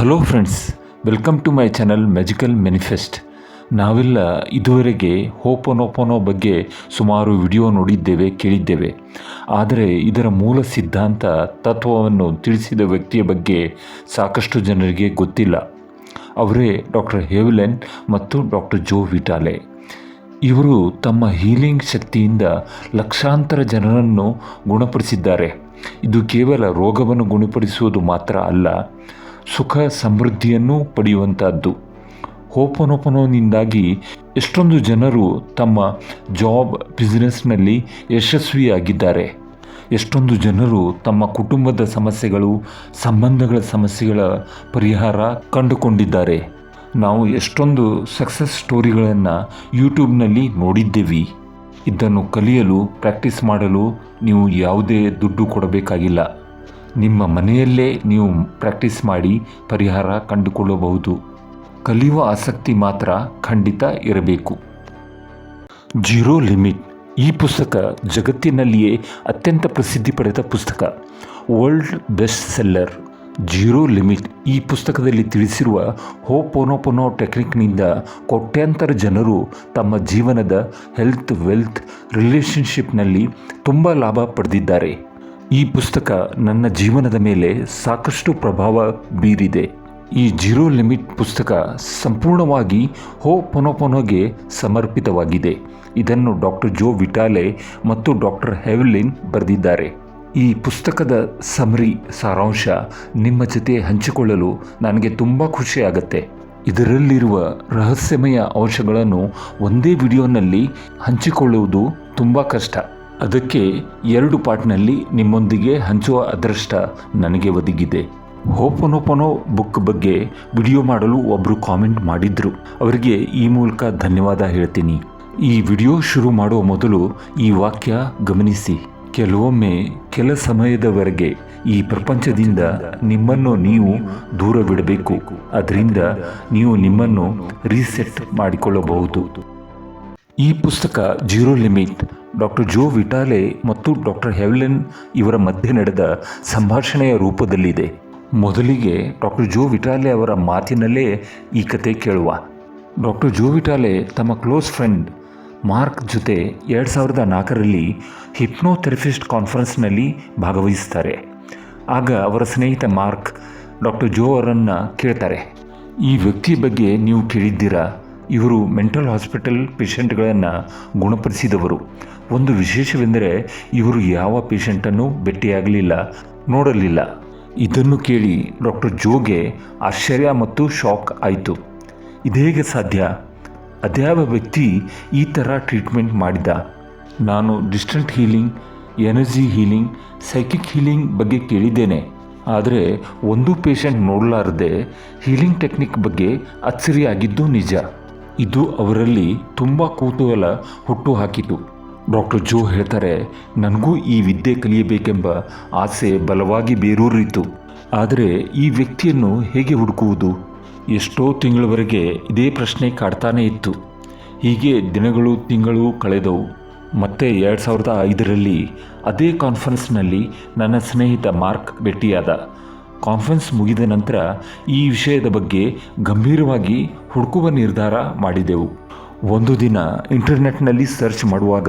Hello friends welcome to my channel magical manifest ನಾವೆಲ್ಲ ಇದುವರೆಗೆ ಹೋಪೊನೋಪೊನೋ ಬಗ್ಗೆ ಸುಮಾರು ವಿಡಿಯೋ ನೋಡಿದ್ದೇವೆ, ಕೇಳಿದ್ದೇವೆ. ಆದರೆ ಇದರ ಮೂಲ ಸಿದ್ಧಾಂತ, ತತ್ವವನ್ನು ತಿಳಿಸಿದ ವ್ಯಕ್ತಿಯ ಬಗ್ಗೆ ಸಾಕಷ್ಟು ಜನರಿಗೆ ಗೊತ್ತಿಲ್ಲ. ಅವರೇ ಡಾಕ್ಟರ್ ಹೇವ್ಲೆನ್ ಮತ್ತು ಡಾಕ್ಟರ್ ಜೋ ವಿಟಾಲೆ ಇವರು ತಮ್ಮ ಹೀಲಿಂಗ್ ಶಕ್ತಿಯಿಂದ ಲಕ್ಷಾಂತರ ಜನರನ್ನು ಗುಣಪಡಿಸಿದ್ದಾರೆ. ಇದು ಕೇವಲ ರೋಗವನ್ನು ಗುಣಪಡಿಸುವುದು ಮಾತ್ರ ಅಲ್ಲ. ಸುಖ ಸಮೃದ್ಧಿಯನ್ನು ಪಡೆಯುವಂಥದ್ದು ಹೋಪನೋಪನೋನಿಂದಾಗಿ ಎಷ್ಟೊಂದು ಜನರು ತಮ್ಮ ಜಾಬ್ ಬಿಸ್ನೆಸ್ನಲ್ಲಿ ಯಶಸ್ವಿಯಾಗಿದ್ದಾರೆ. ಎಷ್ಟೊಂದು ಜನರು ತಮ್ಮ ಕುಟುಂಬದ ಸಮಸ್ಯೆಗಳು, ಸಂಬಂಧಗಳ ಸಮಸ್ಯೆಗಳ ಪರಿಹಾರ ಕಂಡುಕೊಂಡಿದ್ದಾರೆ. ನಾವು ಎಷ್ಟೊಂದು ಸಕ್ಸಸ್ ಸ್ಟೋರಿಗಳನ್ನು ಯೂಟ್ಯೂಬ್ನಲ್ಲಿ ನೋಡಿದ್ದೇವೆ. ಇದನ್ನು ಕಲಿಯಲು, ಪ್ರಾಕ್ಟೀಸ್ ಮಾಡಲು ನೀವು ಯಾವುದೇ ದುಡ್ಡು ಕೊಡಬೇಕಾಗಿಲ್ಲ. ನಿಮ್ಮ ಮನೆಯಲ್ಲೇ ನೀವು ಪ್ರಾಕ್ಟೀಸ್ ಮಾಡಿ ಪರಿಹಾರ ಕಂಡುಕೊಳ್ಳಬಹುದು. ಕಲಿಯುವ ಆಸಕ್ತಿ ಮಾತ್ರ ಖಂಡಿತ ಇರಬೇಕು. ಜೀರೋ ಲಿಮಿಟ್, ಈ ಪುಸ್ತಕ ಜಗತ್ತಿನಲ್ಲಿಯೇ ಅತ್ಯಂತ ಪ್ರಸಿದ್ಧಿ ಪಡೆದ ಪುಸ್ತಕ. World best seller zero limit, ಈ ಪುಸ್ತಕದಲ್ಲಿ ತಿಳಿಸಿರುವ ಹೋ ಪೊನೋಪೊನೋ ಟೆಕ್ನಿಕ್ನಿಂದ ಕೋಟ್ಯಾಂತರ ಜನರು ತಮ್ಮ ಜೀವನದ ಹೆಲ್ತ್ ವೆಲ್ತ್ ರಿಲೇಷನ್ಶಿಪ್ನಲ್ಲಿ ತುಂಬ ಲಾಭ ಪಡೆದಿದ್ದಾರೆ. ಈ ಪುಸ್ತಕ ನನ್ನ ಜೀವನದ ಮೇಲೆ ಸಾಕಷ್ಟು ಪ್ರಭಾವ ಬೀರಿದೆ. ಈ ಜೀರೋ ಲಿಮಿಟ್ ಪುಸ್ತಕ ಸಂಪೂರ್ಣವಾಗಿ ಹೋ ಪೊನೊಪೊನೊಗೆ ಸಮರ್ಪಿತವಾಗಿದೆ. ಇದನ್ನು ಡಾಕ್ಟರ್ ಜೋ ವಿಟಾಲೆ ಮತ್ತು ಡಾಕ್ಟರ್ ಹೆವ್ಲಿನ್ ಬರೆದಿದ್ದಾರೆ. ಈ ಪುಸ್ತಕದ ಸಮರಿ ಸಾರಾಂಶ ನಿಮ್ಮ ಜೊತೆ ಹಂಚಿಕೊಳ್ಳಲು ನನಗೆ ತುಂಬ ಖುಷಿಯಾಗತ್ತೆ. ಇದರಲ್ಲಿರುವ ರಹಸ್ಯಮಯ ಅಂಶಗಳನ್ನು ಒಂದೇ ವಿಡಿಯೋನಲ್ಲಿ ಹಂಚಿಕೊಳ್ಳುವುದು ತುಂಬ ಕಷ್ಟ. ಅದಕ್ಕೆ ಎರಡು ಪಾರ್ಟ್ನಲ್ಲಿ ನಿಮ್ಮೊಂದಿಗೆ ಹಂಚುವ ಅದೃಷ್ಟ ನನಗೆ ಒದಗಿದೆ. ಹೋಪನೋಪನೋ ಬುಕ್ ಬಗ್ಗೆ ವಿಡಿಯೋ ಮಾಡಲು ಒಬ್ಬರು ಕಾಮೆಂಟ್ ಮಾಡಿದ್ರು. ಅವರಿಗೆ ಈ ಮೂಲಕ ಧನ್ಯವಾದ ಹೇಳ್ತೀನಿ. ಈ ವಿಡಿಯೋ ಶುರು ಮಾಡುವ ಮೊದಲು ಈ ವಾಕ್ಯ ಗಮನಿಸಿ. ಕೆಲವೊಮ್ಮೆ ಕೆಲ ಸಮಯದವರೆಗೆ ಈ ಪ್ರಪಂಚದಿಂದ ನಿಮ್ಮನ್ನು ನೀವು ದೂರವಿಡಬೇಕು ಅದರಿಂದ ನೀವು ನಿಮ್ಮನ್ನು ರೀಸೆಟ್ ಮಾಡಿಕೊಳ್ಳಬಹುದು. ಈ ಪುಸ್ತಕ zero limit doctor Joe Vitale ಮತ್ತು ಡಾಕ್ಟರ್ ಹೆವ್ಲೆನ್ ಇವರ ಮಧ್ಯೆ ನಡೆದ ಸಂಭಾಷಣೆಯ ರೂಪದಲ್ಲಿದೆ. ಮೊದಲಿಗೆ ಡಾಕ್ಟರ್ ಜೋ ವಿಟಾಲೆ ಅವರ ಮಾತಿನಲ್ಲೇ ಈ ಕತೆ ಕೇಳುವ. ಡಾಕ್ಟರ್ ಜೋ ವಿಟಾಲೆ ತಮ್ಮ ಕ್ಲೋಸ್ ಫ್ರೆಂಡ್ ಮಾರ್ಕ್ ಜೊತೆ ಎರಡು ಸಾವಿರದ ನಾಲ್ಕರಲ್ಲಿ ಹಿಪ್ನೋಥೆರಪಿಸ್ಟ್ ಕಾನ್ಫರೆನ್ಸ್ನಲ್ಲಿ ಭಾಗವಹಿಸ್ತಾರೆ. ಆಗ ಅವರ ಸ್ನೇಹಿತ ಮಾರ್ಕ್ ಡಾಕ್ಟರ್ ಜೋ ಅವರನ್ನು ಕೇಳ್ತಾರೆ. ಈ ವ್ಯಕ್ತಿಯ ಬಗ್ಗೆ ನೀವು ಕೇಳಿದ್ದೀರಾ? ಇವರು ಮೆಂಟಲ್ ಹಾಸ್ಪಿಟಲ್ ಪೇಷಂಟ್ಗಳನ್ನು ಗುಣಪಡಿಸಿದವರು. ಒಂದು ವಿಶೇಷವೆಂದರೆ ಇವರು ಯಾವ ಪೇಷಂಟನ್ನು ಭೇಟಿಯಾಗಲಿಲ್ಲ, ನೋಡಲಿಲ್ಲ. ಇದನ್ನು ಕೇಳಿ ಡಾಕ್ಟರ್ ಜೋಗೆ ಆಶ್ಚರ್ಯ ಮತ್ತು ಶಾಕ್ ಆಯಿತು. ಇದೇಗೆ ಸಾಧ್ಯ? ಅದ್ಯಾವ ವ್ಯಕ್ತಿ ಈ ಥರ ಟ್ರೀಟ್ಮೆಂಟ್ ಮಾಡಿದ? ನಾನು distant healing energy healing psychic healing ಬಗ್ಗೆ ಕೇಳಿದ್ದೇನೆ. ಆದರೆ ಒಂದು ಪೇಷಂಟ್ ನೋಡಲಾರದೆ ಹೀಲಿಂಗ್ ಟೆಕ್ನಿಕ್ ಬಗ್ಗೆ ಅಚ್ಚರಿಯಾಗಿದ್ದು ನಿಜ. ಇದು ಅವರಲ್ಲಿ ತುಂಬ ಕುತೂಹಲ ಹುಟ್ಟು ಹಾಕಿತು ಡಾಕ್ಟರ್ ಜೋ ಹೇಳ್ತಾರೆ, ನನಗೂ ಈ ವಿದ್ಯೆ ಕಲಿಯಬೇಕೆಂಬ ಆಸೆ ಬಲವಾಗಿ ಬೇರೂರಿತು. ಆದರೆ ಈ ವ್ಯಕ್ತಿಯನ್ನು ಹೇಗೆ ಹುಡುಕುವುದು? ಎಷ್ಟೋ ತಿಂಗಳವರೆಗೆ ಇದೇ ಪ್ರಶ್ನೆ ಕಾಡ್ತಾನೇ ಇತ್ತು. ಹೀಗೆ ದಿನಗಳು, ತಿಂಗಳು ಕಳೆದವು. ಮತ್ತೆ ಎರಡು ಸಾವಿರದ ಐದರಲ್ಲಿ ಅದೇ ಕಾನ್ಫರೆನ್ಸ್ನಲ್ಲಿ ನನ್ನ ಸ್ನೇಹಿತ ಮಾರ್ಕ್ ಭೇಟಿಯಾದ. ಕಾನ್ಫರೆನ್ಸ್ ಮುಗಿದ ನಂತರ ಈ ವಿಷಯದ ಬಗ್ಗೆ ಗಂಭೀರವಾಗಿ ಹುಡುಕುವ ನಿರ್ಧಾರ ಮಾಡಿದೆವು. ಒಂದು ದಿನ ಇಂಟರ್ನೆಟ್ನಲ್ಲಿ ಸರ್ಚ್ ಮಾಡುವಾಗ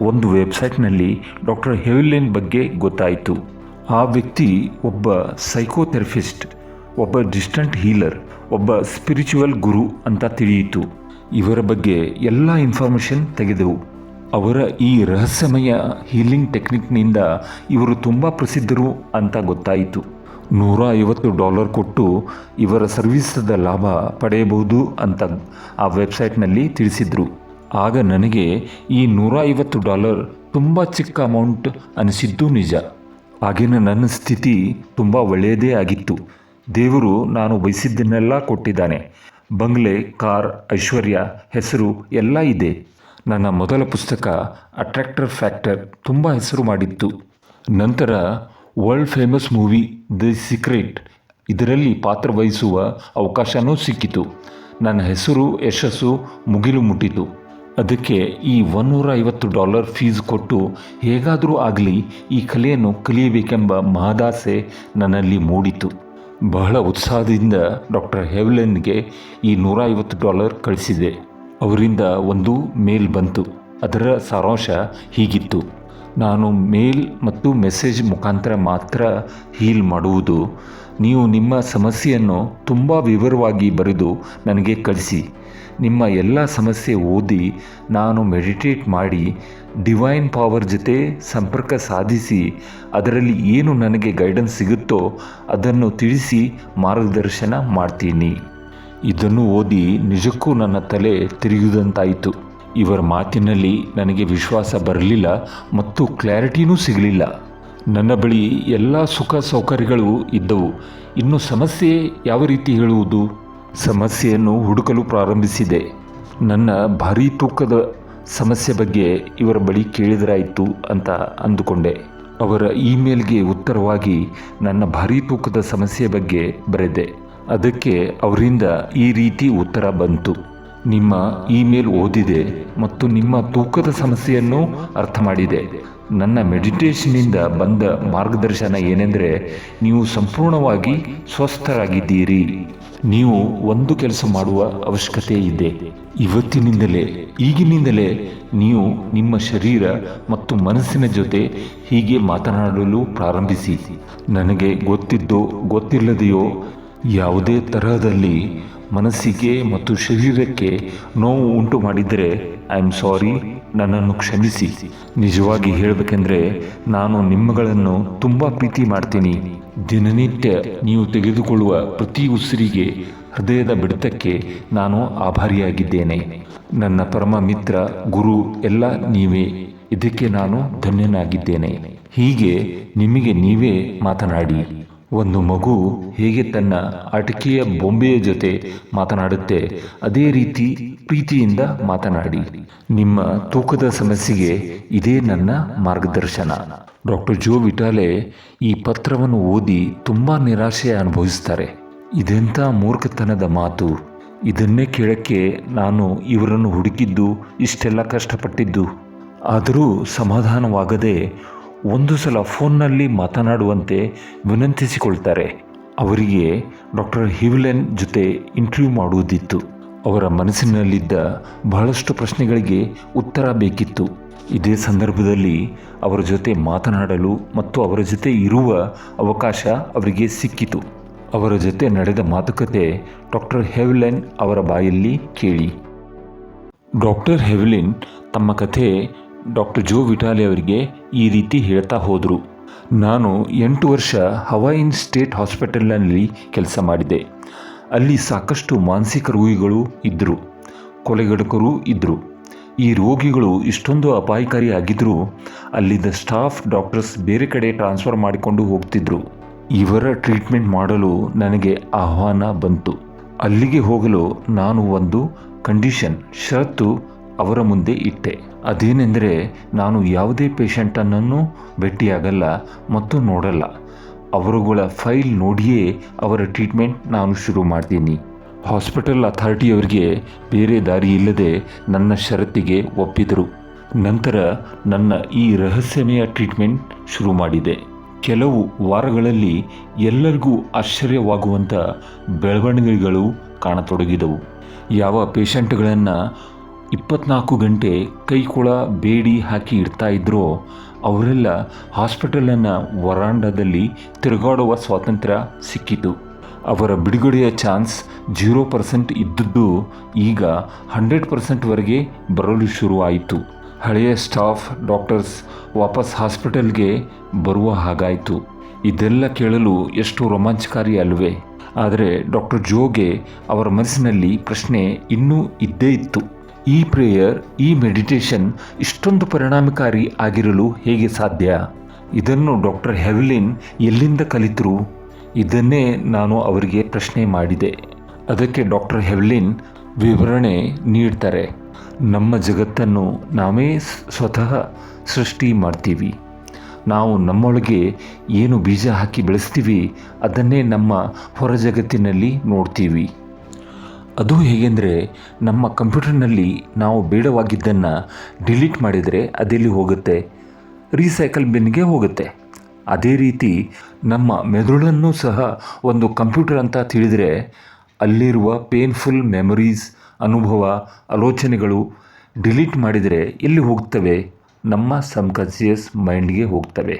ಒಂದು ವೆಬ್ಸೈಟ್ನಲ್ಲಿ ಡಾಕ್ಟರ್ ಹೆವಿಲಿನ್ ಬಗ್ಗೆ ಗೊತ್ತಾಯಿತು. ಆ ವ್ಯಕ್ತಿ ಒಬ್ಬ ಸೈಕೋಥೆರಪಿಸ್ಟ್, ಒಬ್ಬ ಡಿಸ್ಟೆಂಟ್ ಹೀಲರ್, ಒಬ್ಬ ಸ್ಪಿರಿಚುವಲ್ ಗುರು ಅಂತ ತಿಳಿಯಿತು. ಇವರ ಬಗ್ಗೆ ಎಲ್ಲ ಇನ್ಫಾರ್ಮೇಷನ್ ತೆಗೆದೆವು. ಅವರ ಈ ರಹಸ್ಯಮಯ ಹೀಲಿಂಗ್ ಟೆಕ್ನಿಕ್ನಿಂದ ಇವರು ತುಂಬ ಪ್ರಸಿದ್ಧರು ಅಂತ ಗೊತ್ತಾಯಿತು. ನೂರ ಐವತ್ತು ಡಾಲರ್ ಕೊಟ್ಟು ಇವರ ಸರ್ವಿಸದ ಲಾಭ ಪಡೆಯಬಹುದು ಅಂತ ಆ ವೆಬ್ಸೈಟ್ನಲ್ಲಿ ತಿಳಿಸಿದರು. ಆಗ ನನಗೆ ಈ ನೂರ ಐವತ್ತು ಡಾಲರ್ ತುಂಬ ಚಿಕ್ಕ ಅಮೌಂಟ್ ಅನಿಸಿದ್ದು ನಿಜ. ಆಗಿನ ನನ್ನ ಸ್ಥಿತಿ ತುಂಬ ಒಳ್ಳೆಯದೇ ಆಗಿತ್ತು. ದೇವರು ನಾನು ಬಯಸಿದ್ದನ್ನೆಲ್ಲ ಕೊಟ್ಟಿದ್ದಾನೆ. ಬಂಗ್ಲೆ, ಕಾರ್, ಐಶ್ವರ್ಯ, ಹೆಸರು ಎಲ್ಲ ಇದೆ. ನನ್ನ ಮೊದಲ ಪುಸ್ತಕ ಅಟ್ರಾಕ್ಟರ್ ಫ್ಯಾಕ್ಟರ್ ತುಂಬ ಹೆಸರು ಮಾಡಿತ್ತು. ನಂತರ world famous movie the secret ಇದರಲ್ಲಿ ಪಾತ್ರ ವಹಿಸುವ ಅವಕಾಶವೂ ಸಿಕ್ಕಿತು. ನನ್ನ ಹೆಸರು, ಯಶಸ್ಸು ಮುಗಿಲು ಮುಟ್ಟಿತು. ಅದಕ್ಕೆ ಈ ಒನ್ನೂರ ಐವತ್ತು ಡಾಲರ್ ಫೀಸ್ ಕೊಟ್ಟು ಹೇಗಾದರೂ ಆಗಲಿ ಈ ಕಲೆಯನ್ನು ಕಲಿಯಬೇಕೆಂಬ ಮಹದಾಸೆ ನನ್ನಲ್ಲಿ ಮೂಡಿತು. ಬಹಳ ಉತ್ಸಾಹದಿಂದ ಡಾಕ್ಟರ್ ಹೆವ್ಲೆನ್ಗೆ ಈ ನೂರ ಐವತ್ತು ಡಾಲರ್ ಕಳಿಸಿದೆ. ಅವರಿಂದ ಒಂದು ಮೇಲ್ ಬಂತು. ಅದರ ಸಾರಾಂಶ ಹೀಗಿತ್ತು. ನಾನು ಮೇಲ್ ಮತ್ತು ಮೆಸೇಜ್ ಮುಖಾಂತರ ಮಾತ್ರ ಹೀಲ್ ಮಾಡುವುದು. ನೀವು ನಿಮ್ಮ ಸಮಸ್ಯೆಯನ್ನು ತುಂಬ ವಿವರವಾಗಿ ಬರೆದು ನನಗೆ ಕಳಿಸಿ. ನಿಮ್ಮ ಎಲ್ಲ ಸಮಸ್ಯೆ ಓದಿ ನಾನು ಮೆಡಿಟೇಟ್ ಮಾಡಿ ಡಿವೈನ್ ಪವರ್ ಜೊತೆ ಸಂಪರ್ಕ ಸಾಧಿಸಿ ಅದರಲ್ಲಿ ಏನು ನನಗೆ ಗೈಡೆನ್ಸ್ ಸಿಗುತ್ತೋ ಅದನ್ನು ತಿಳಿಸಿ ಮಾರ್ಗದರ್ಶನ ಮಾಡ್ತೀನಿ. ಇದನ್ನು ಓದಿ ನಿಜಕ್ಕೂ ನನ್ನ ತಲೆ ತಿರುಗಿದಂತಾಯಿತು. ಇವರ ಮಾತಿನಲ್ಲಿ ನನಗೆ ವಿಶ್ವಾಸ ಬರಲಿಲ್ಲ ಮತ್ತು ಕ್ಲಾರಿಟಿನೂ ಸಿಗಲಿಲ್ಲ. ನನ್ನ ಬಳಿ ಎಲ್ಲ ಸುಖ ಸೌಕರ್ಯಗಳು ಇದ್ದವು. ಇನ್ನು ಸಮಸ್ಯೆ ಯಾವ ರೀತಿ ಹೇಳುವುದು? ಸಮಸ್ಯೆಯನ್ನು ಹುಡುಕಲು ಪ್ರಾರಂಭಿಸಿದೆ. ನನ್ನ ಭಾರೀ ತೂಕದ ಸಮಸ್ಯೆ ಬಗ್ಗೆ ಇವರ ಬಳಿ ಕೇಳಿದರಾಯಿತು ಅಂತ ಅಂದುಕೊಂಡೆ. ಅವರ ಇಮೇಲ್ಗೆ ಉತ್ತರವಾಗಿ ನನ್ನ ಭಾರೀ ತೂಕದ ಸಮಸ್ಯೆ ಬಗ್ಗೆ ಬರೆದೆ. ಅದಕ್ಕೆ ಅವರಿಂದ ಈ ರೀತಿ ಉತ್ತರ ಬಂತು. ನಿಮ್ಮ ಇಮೇಲ್ ಓದಿದೆ ಮತ್ತು ನಿಮ್ಮ ತೂಕದ ಸಮಸ್ಯೆಯನ್ನು ಅರ್ಥ ಮಾಡಿದೆ. ನನ್ನ ಮೆಡಿಟೇಷನ್ನಿಂದ ಬಂದ ಮಾರ್ಗದರ್ಶನ ಏನೆಂದರೆ, ನೀವು ಸಂಪೂರ್ಣವಾಗಿ ಸ್ವಸ್ಥರಾಗಿದ್ದೀರಿ. ನೀವು ಒಂದು ಕೆಲಸ ಮಾಡುವ ಅವಶ್ಯಕತೆ ಇದೆ. ಇವತ್ತಿನಿಂದಲೇ, ಈಗಿನಿಂದಲೇ ನೀವು ನಿಮ್ಮ ಶರೀರ ಮತ್ತು ಮನಸ್ಸಿನ ಜೊತೆ ಹೀಗೆ ಮಾತನಾಡಲು ಪ್ರಾರಂಭಿಸಿ. ನನಗೆ ಗೊತ್ತಿದ್ದೋ ಗೊತ್ತಿಲ್ಲದೆಯೋ, ಯಾವುದೇ ತರಹದಲ್ಲಿ ಮನಸ್ಸಿಗೆ ಮತ್ತು ಶರೀರಕ್ಕೆ ನೋವು ಉಂಟು ಮಾಡಿದರೆ ಐ ಆಮ್ ಸಾರಿ ನನ್ನನ್ನು ಕ್ಷಮಿಸಿ. ನಿಜವಾಗಿ ಹೇಳಬೇಕೆಂದರೆ, ನಾನು ನಿಮ್ಮಗಳನ್ನು ತುಂಬ ಪ್ರೀತಿ ಮಾಡ್ತೀನಿ. ದಿನನಿತ್ಯ ನೀವು ತೆಗೆದುಕೊಳ್ಳುವ ಪ್ರತಿ ಉಸಿರಿಗೆ ಹೃದಯದ ಬಿಡಿತಕ್ಕೆ ನಾನು ಆಭಾರಿಯಾಗಿದ್ದೇನೆ. ನನ್ನ ಪರಮ ಮಿತ್ರ, ಗುರು, ಎಲ್ಲ ನೀವೇ. ಇದಕ್ಕೆ ನಾನು ಧನ್ಯನಾಗಿದ್ದೇನೆ. ಹೀಗೆ ನಿಮಗೆ ನೀವೇ ಮಾತನಾಡಿ. ಒಂದು ಮಗು ಹೇಗೆ ತನ್ನ ಅಟಕೆಯ ಬೊಂಬೆಯ ಜೊತೆ ಮಾತನಾಡುತ್ತೆ, ಅದೇ ರೀತಿ ಪ್ರೀತಿಯಿಂದ ಮಾತನಾಡಿ. ನಿಮ್ಮ ತೂಕದ ಸಮಸ್ಯೆಗೆ ಇದೇ ನನ್ನ ಮಾರ್ಗದರ್ಶನ. ಡಾಕ್ಟರ್ ಜೋ ವಿಟಾಲೆ ಈ ಪತ್ರವನ್ನು ಓದಿ ತುಂಬ ನಿರಾಶೆ ಅನುಭವಿಸ್ತಾರೆ. ಇದೆಂಥ ಮೂರ್ಖತನದ ಮಾತು. ಇದನ್ನೇ ಕೇಳಕ್ಕೆ ನಾನು ಇವರನ್ನು ಹುಡುಕಿದ್ದು ಇಷ್ಟೆಲ್ಲ ಕಷ್ಟಪಟ್ಟಿದ್ದು. ಆದರೂ ಸಮಾಧಾನವಾಗದೆ ಒಂದು ಸಲ ಫೋನ್ನಲ್ಲಿ ಮಾತನಾಡುವಂತೆ ವಿನಂತಿಸಿಕೊಳ್ತಾರೆ. ಅವರಿಗೆ ಡಾಕ್ಟರ್ ಹಿವ್ಲೆನ್ ಜೊತೆ ಇಂಟರ್ವ್ಯೂ ಮಾಡುವುದಿತ್ತು. ಅವರ ಮನಸ್ಸಿನಲ್ಲಿದ್ದ ಬಹಳಷ್ಟು ಪ್ರಶ್ನೆಗಳಿಗೆ ಉತ್ತರ ಬೇಕಿತ್ತು. ಇದೇ ಸಂದರ್ಭದಲ್ಲಿ ಅವರ ಜೊತೆ ಮಾತನಾಡಲು ಮತ್ತು ಅವರ ಜೊತೆ ಇರುವ ಅವಕಾಶ ಅವರಿಗೆ ಸಿಕ್ಕಿತು. ಅವರ ಜೊತೆ ನಡೆದ ಮಾತುಕತೆ ಡಾಕ್ಟರ್ ಹೆವ್ಲೆನ್ ಅವರ ಬಾಯಲ್ಲಿ ಕೇಳಿ. ಡಾಕ್ಟರ್ ಹೆವ್ಲಿನ್ ತಮ್ಮ ಕಥೆ ಡಾಕ್ಟರ್ ಜೋ ವಿಟಾಲಿ ಅವರಿಗೆ ಈ ರೀತಿ ಹೇಳ್ತಾ ಹೋದರು. ನಾನು ಎಂಟು ವರ್ಷ ಹವಾಯಿನ್ ಸ್ಟೇಟ್ ಹಾಸ್ಪಿಟಲ್ನಲ್ಲಿ ಕೆಲಸ ಮಾಡಿದೆ ಅಲ್ಲಿ ಸಾಕಷ್ಟು ಮಾನಸಿಕ ರೋಗಿಗಳು ಇದ್ದರು ಕೊಲೆಗಡಕರು ಇದ್ದರು ಈ ರೋಗಿಗಳು ಇಷ್ಟೊಂದು ಅಪಾಯಕಾರಿ ಆಗಿದ್ದರೂ ಅಲ್ಲಿದ್ದ ಸ್ಟಾಫ್ ಡಾಕ್ಟರ್ಸ್ ಬೇರೆ ಕಡೆ ಟ್ರಾನ್ಸ್ಫರ್ ಮಾಡಿಕೊಂಡು ಹೋಗ್ತಿದ್ರು. ಇವರ ಟ್ರೀಟ್ಮೆಂಟ್ ಮಾಡಲು ನನಗೆ ಆಹ್ವಾನ ಬಂತು. ಅಲ್ಲಿಗೆ ಹೋಗಲು ನಾನು ಒಂದು ಕಂಡೀಷನ್, ಷರತ್ತು ಅವರ ಮುಂದೆ ಇಟ್ಟೆ. ಅದೇನೆಂದರೆ, ನಾನು ಯಾವುದೇ ಪೇಷಂಟನ್ನು ಭೇಟಿಯಾಗಲ್ಲ ಮತ್ತು ನೋಡಲ್ಲ. ಅವರುಗಳ ಫೈಲ್ ನೋಡಿಯೇ ಅವರ ಟ್ರೀಟ್ಮೆಂಟ್ ನಾನು ಶುರು ಮಾಡ್ತೀನಿ. ಹಾಸ್ಪಿಟಲ್ ಅಥಾರಿಟಿಯವರಿಗೆ ಬೇರೆ ದಾರಿ ಇಲ್ಲದೆ ನನ್ನ ಷರತ್ತಿಗೆ ಒಪ್ಪಿದರು. ನಂತರ ನನ್ನ ಈ ರಹಸ್ಯಮಯ ಟ್ರೀಟ್ಮೆಂಟ್ ಶುರು ಮಾಡಿದೆ. ಕೆಲವು ವಾರಗಳಲ್ಲಿ ಎಲ್ಲರಿಗೂ ಆಶ್ಚರ್ಯವಾಗುವಂಥ ಬೆಳವಣಿಗೆಗಳು ಕಾಣತೊಡಗಿದವು. ಯಾವ ಪೇಷಂಟ್ಗಳನ್ನು ಇಪ್ಪತ್ನಾಲ್ಕು ಗಂಟೆ ಕೈಕೊಳ ಬೇಡಿ ಹಾಕಿ ಇಡ್ತಾ ಇದ್ರೋ, ಅವರೆಲ್ಲ ಹಾಸ್ಪಿಟಲನ್ನು ವರಾಂಡದಲ್ಲಿ ತಿರುಗಾಡುವ ಸ್ವಾತಂತ್ರ್ಯ ಸಿಕ್ಕಿತು. ಅವರ ಬಿಡುಗಡೆಯ ಚಾನ್ಸ್ ಜೀರೋ ಪರ್ಸೆಂಟ್ ಇದ್ದದ್ದು ಈಗ ಹಂಡ್ರೆಡ್ ಪರ್ಸೆಂಟ್ವರೆಗೆ ಬರಲು ಶುರುವಾಯಿತು. ಹಳೆಯ ಸ್ಟಾಫ್ ಡಾಕ್ಟರ್ಸ್ ವಾಪಸ್ ಹಾಸ್ಪಿಟಲ್ಗೆ ಬರುವ ಹಾಗಾಯಿತು. ಇದೆಲ್ಲ ಕೇಳಲು ಎಷ್ಟು ರೋಮಾಂಚಕಾರಿ ಅಲ್ವೇ. ಆದರೆ ಡಾಕ್ಟರ್ ಜೋಗೆ ಅವರ ಮನಸ್ಸಿನಲ್ಲಿ ಪ್ರಶ್ನೆ ಇನ್ನೂ ಇದ್ದೇ ಇತ್ತು. ಈ ಪ್ರೇಯರ್ ಈ ಮೆಡಿಟೇಷನ್ ಇಷ್ಟೊಂದು ಪರಿಣಾಮಕಾರಿ ಆಗಿರಲು ಹೇಗೆ ಸಾಧ್ಯ? ಇದನ್ನು ಡಾಕ್ಟರ್ ಹೆವ್ಲಿನ್ ಎಲ್ಲಿಂದ ಕಲಿತರು? ಇದನ್ನೇ ನಾನು ಅವರಿಗೆ ಪ್ರಶ್ನೆ ಮಾಡಿದೆ. ಅದಕ್ಕೆ ಡಾಕ್ಟರ್ ಹೆವ್ಲಿನ್ ವಿವರಣೆ ನೀಡ್ತಾರೆ. ನಮ್ಮ ಜಗತ್ತನ್ನು ನಾವೇ ಸ್ವತಃ ಸೃಷ್ಟಿ ಮಾಡ್ತೀವಿ. ನಾವು ನಮ್ಮೊಳಗೆ ಏನು ಬೀಜ ಹಾಕಿ ಬೆಳೆಸ್ತೀವಿ ಅದನ್ನೇ ನಮ್ಮ ಹೊರ ಜಗತ್ತಿನಲ್ಲಿ ನೋಡ್ತೀವಿ. ಅದು ಹೇಗೆಂದರೆ ನಮ್ಮ ಕಂಪ್ಯೂಟರ್ನಲ್ಲಿ ನಾವು ಬೇಡವಾಗಿದ್ದನ್ನು ಡಿಲೀಟ್ ಮಾಡಿದರೆ ಅದೆಲ್ಲಿ ಹೋಗುತ್ತೆ? ರೀಸೈಕಲ್ ಬಿನ್ಗೆ ಹೋಗುತ್ತೆ. ಅದೇ ರೀತಿ ನಮ್ಮ ಮೆದುಳನ್ನು ಸಹ ಒಂದು ಕಂಪ್ಯೂಟರ್ ಅಂತ ತಿಳಿದರೆ ಅಲ್ಲಿರುವ ಪೇನ್ಫುಲ್ ಮೆಮೊರೀಸ್ ಅನುಭವ, ಆಲೋಚನೆಗಳು ಡಿಲೀಟ್ ಮಾಡಿದರೆ ಎಲ್ಲಿ ಹೋಗ್ತವೆ? ನಮ್ಮ ಸಬ್ಕಾನ್ಷಿಯಸ್ ಮೈಂಡ್ಗೆ ಹೋಗ್ತವೆ.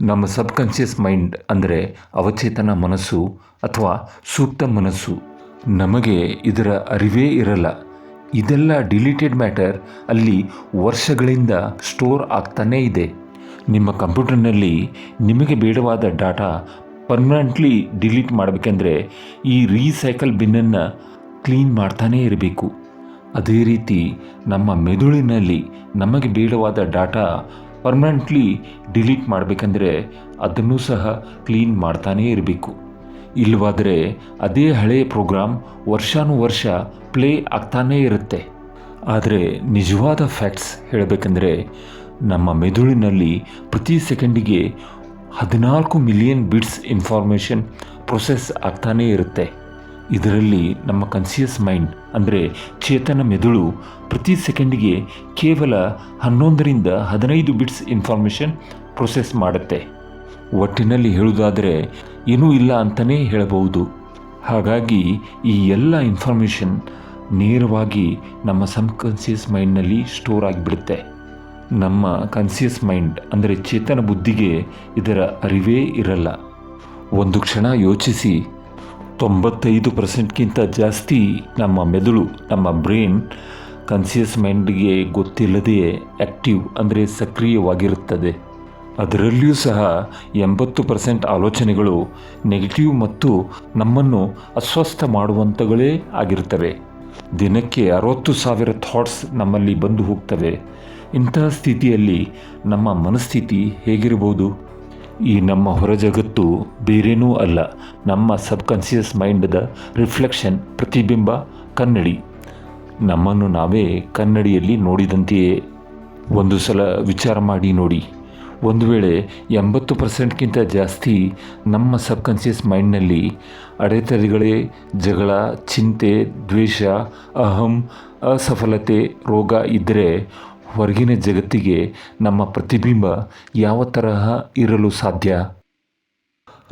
ನಮ್ಮ ಸಬ್ಕಾನ್ಷಿಯಸ್ ಮೈಂಡ್ ಅಂದರೆ ಅವಚೇತನ ಮನಸ್ಸು ಅಥವಾ ಸೂಕ್ತ ಮನಸ್ಸು. ನಮಗೆ ಇದರ ಅರಿವೇ ಇರಲ್ಲ. ಇದೆಲ್ಲ ಡಿಲೀಟೆಡ್ ಮ್ಯಾಟರ್ ಅಲ್ಲಿ ವರ್ಷಗಳಿಂದ ಸ್ಟೋರ್ ಆಗ್ತಾನೇ ಇದೆ. ನಿಮ್ಮ ಕಂಪ್ಯೂಟರ್ನಲ್ಲಿ ನಿಮಗೆ ಬೇಡವಾದ ಡಾಟಾ ಪರ್ಮನೆಂಟ್ಲಿ ಡಿಲೀಟ್ ಮಾಡಬೇಕೆಂದ್ರೆ ಈ ರೀಸೈಕಲ್ ಬಿನ್ನನ್ನು ಕ್ಲೀನ್ ಮಾಡ್ತಾನೇ ಇರಬೇಕು. ಅದೇ ರೀತಿ ನಮ್ಮ ಮೆದುಳಿನಲ್ಲಿ ನಮಗೆ ಬೇಡವಾದ ಡಾಟಾ ಪರ್ಮನೆಂಟ್ಲಿ ಡಿಲೀಟ್ ಮಾಡಬೇಕೆಂದರೆ ಅದನ್ನು ಸಹ ಕ್ಲೀನ್ ಮಾಡ್ತಾನೇ ಇರಬೇಕು. ಇಲ್ಲವಾದರೆ ಅದೇ ಹಳೆಯ ಪ್ರೋಗ್ರಾಮ್ ವರ್ಷಾನು ವರ್ಷ ಪ್ಲೇ ಆಗ್ತಾನೇ ಇರುತ್ತೆ. ಆದರೆ ನಿಜವಾದ ಫ್ಯಾಕ್ಟ್ಸ್ ಹೇಳಬೇಕೆಂದರೆ ನಮ್ಮ ಮೆದುಳಿನಲ್ಲಿ ಪ್ರತಿ ಸೆಕೆಂಡಿಗೆ ಹದಿನಾಲ್ಕು ಮಿಲಿಯನ್ ಬಿಟ್ಸ್ ಇನ್ಫಾರ್ಮೇಷನ್ ಪ್ರೊಸೆಸ್ ಆಗ್ತಾನೇ ಇರುತ್ತೆ. ಇದರಲ್ಲಿ ನಮ್ಮ ಕನ್ಸಿಯಸ್ ಮೈಂಡ್ ಅಂದರೆ ಚೇತನ ಮೆದುಳು ಪ್ರತಿ ಸೆಕೆಂಡಿಗೆ ಕೇವಲ ಹನ್ನೊಂದರಿಂದ ಹದಿನೈದು ಬಿಟ್ಸ್ ಇನ್ಫಾರ್ಮೇಷನ್ ಪ್ರೊಸೆಸ್ ಮಾಡುತ್ತೆ. ಒಟ್ಟಿನಲ್ಲಿ ಹೇಳುವುದಾದರೆ ಏನೂ ಇಲ್ಲ ಅಂತಲೇ ಹೇಳಬಹುದು. ಹಾಗಾಗಿ ಈ ಎಲ್ಲ ಇನ್ಫಾರ್ಮೇಷನ್ ನೇರವಾಗಿ ನಮ್ಮ ಸಬ್ಕಾನ್ಸಿಯಸ್ ಮೈಂಡ್ನಲ್ಲಿ ಸ್ಟೋರ್ ಆಗಿಬಿಡುತ್ತೆ. ನಮ್ಮ ಕಾನ್ಸಿಯಸ್ ಮೈಂಡ್ ಅಂದರೆ ಚೇತನ ಬುದ್ಧಿಗೆ ಇದರ ಅರಿವೇ ಇರಲ್ಲ. ಒಂದು ಕ್ಷಣ ಯೋಚಿಸಿ, ತೊಂಬತ್ತೈದು ಪರ್ಸೆಂಟ್ಗಿಂತ ಜಾಸ್ತಿ ನಮ್ಮ ಮೆದುಳು, ನಮ್ಮ ಬ್ರೈನ್ ಕಾನ್ಸಿಯಸ್ ಮೈಂಡ್ಗೆ ಗೊತ್ತಿಲ್ಲದೆಯೇ ಆ್ಯಕ್ಟಿವ್ ಅಂದರೆ ಸಕ್ರಿಯವಾಗಿರುತ್ತದೆ. ಅದರಲ್ಲಿಯೂ ಸಹ ಎಂಬತ್ತು ಪರ್ಸೆಂಟ್ ಆಲೋಚನೆಗಳು ನೆಗೆಟಿವ್ ಮತ್ತು ನಮ್ಮನ್ನು ಅಸ್ವಸ್ಥ ಮಾಡುವಂಥಗಳೇ ಆಗಿರುತ್ತವೆ. ದಿನಕ್ಕೆ ಅರವತ್ತು ಸಾವಿರ ಥಾಟ್ಸ್ ನಮ್ಮಲ್ಲಿ ಬಂದು ಹೋಗ್ತವೆ. ಇಂತಹ ಸ್ಥಿತಿಯಲ್ಲಿ ನಮ್ಮ ಮನಸ್ಥಿತಿ ಹೇಗಿರಬಹುದು? ಈ ನಮ್ಮ ಹೊರ ಜಗತ್ತು ಬೇರೇನೂ ಅಲ್ಲ, ನಮ್ಮ ಸಬ್ಕಾನ್ಷಿಯಸ್ ಮೈಂಡದ ರಿಫ್ಲೆಕ್ಷನ್, ಪ್ರತಿಬಿಂಬ, ಕನ್ನಡಿ. ನಮ್ಮನ್ನು ನಾವೇ ಕನ್ನಡಿಯಲ್ಲಿ ನೋಡಿದಂತೆಯೇ. ಒಂದು ಸಲ ವಿಚಾರ ಮಾಡಿ ನೋಡಿ. ಒಂದು ವೇಳೆ ಎಂಬತ್ತು ಪರ್ಸೆಂಟ್ಗಿಂತ ಜಾಸ್ತಿ ನಮ್ಮ ಸಬ್ಕಾನ್ಷಿಯಸ್ ಮೈಂಡ್ನಲ್ಲಿ ಅಡೆತಡೆಗಳೇ, ಜಗಳ, ಚಿಂತೆ, ದ್ವೇಷ, ಅಹಂ, ಅಸಫಲತೆ, ರೋಗ ಇದ್ದರೆ ಹೊರಗಿನ ಜಗತ್ತಿಗೆ ನಮ್ಮ ಪ್ರತಿಬಿಂಬ ಯಾವ ತರಹ ಇರಲು ಸಾಧ್ಯ?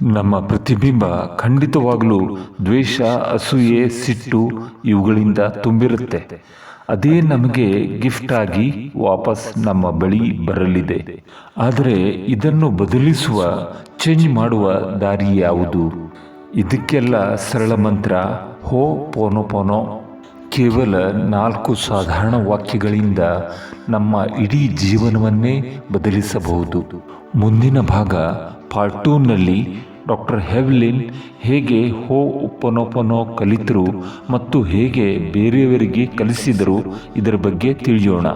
ನಮ್ಮ ಪ್ರತಿಬಿಂಬ ಖಂಡಿತವಾಗಲೂ ದ್ವೇಷ, ಅಸೂಯೆ, ಸಿಟ್ಟು ಇವುಗಳಿಂದ ತುಂಬಿರುತ್ತೆ. ಅದೇ ನಮಗೆ ಗಿಫ್ಟ್ ಆಗಿ ವಾಪಸ್ ನಮ್ಮ ಬಳಿ ಬರಲಿದೆ. ಆದರೆ ಇದನ್ನು ಬದಲಿಸುವ ಚೇಂಜ್ ಮಾಡುವ ದಾರಿ ಯಾವುದು? ಇದಕ್ಕೆಲ್ಲ ಸರಳ ಮಂತ್ರ, ಹೋ ಪೋನೋ ಪೋನೋ. ಕೇವಲ ನಾಲ್ಕು ಸಾಧಾರಣ ವಾಕ್ಯಗಳಿಂದ ನಮ್ಮ ಇಡೀ ಜೀವನವನ್ನೇ ಬದಲಿಸಬಹುದು. ಮುಂದಿನ ಭಾಗ ಪಾರ್ಟ್ ಟೂನಲ್ಲಿ ಡಾಕ್ಟರ್ ಹೆವ್ಲಿನ್ ಹೇಗೆ ಹೋ ಉಪನೋಪನೋ ಕಲಿತರು ಮತ್ತು ಹೇಗೆ ಬೇರೆಯವರಿಗೆ ಕಲಿಸಿದರು ಇದರ ಬಗ್ಗೆ ತಿಳಿಯೋಣ.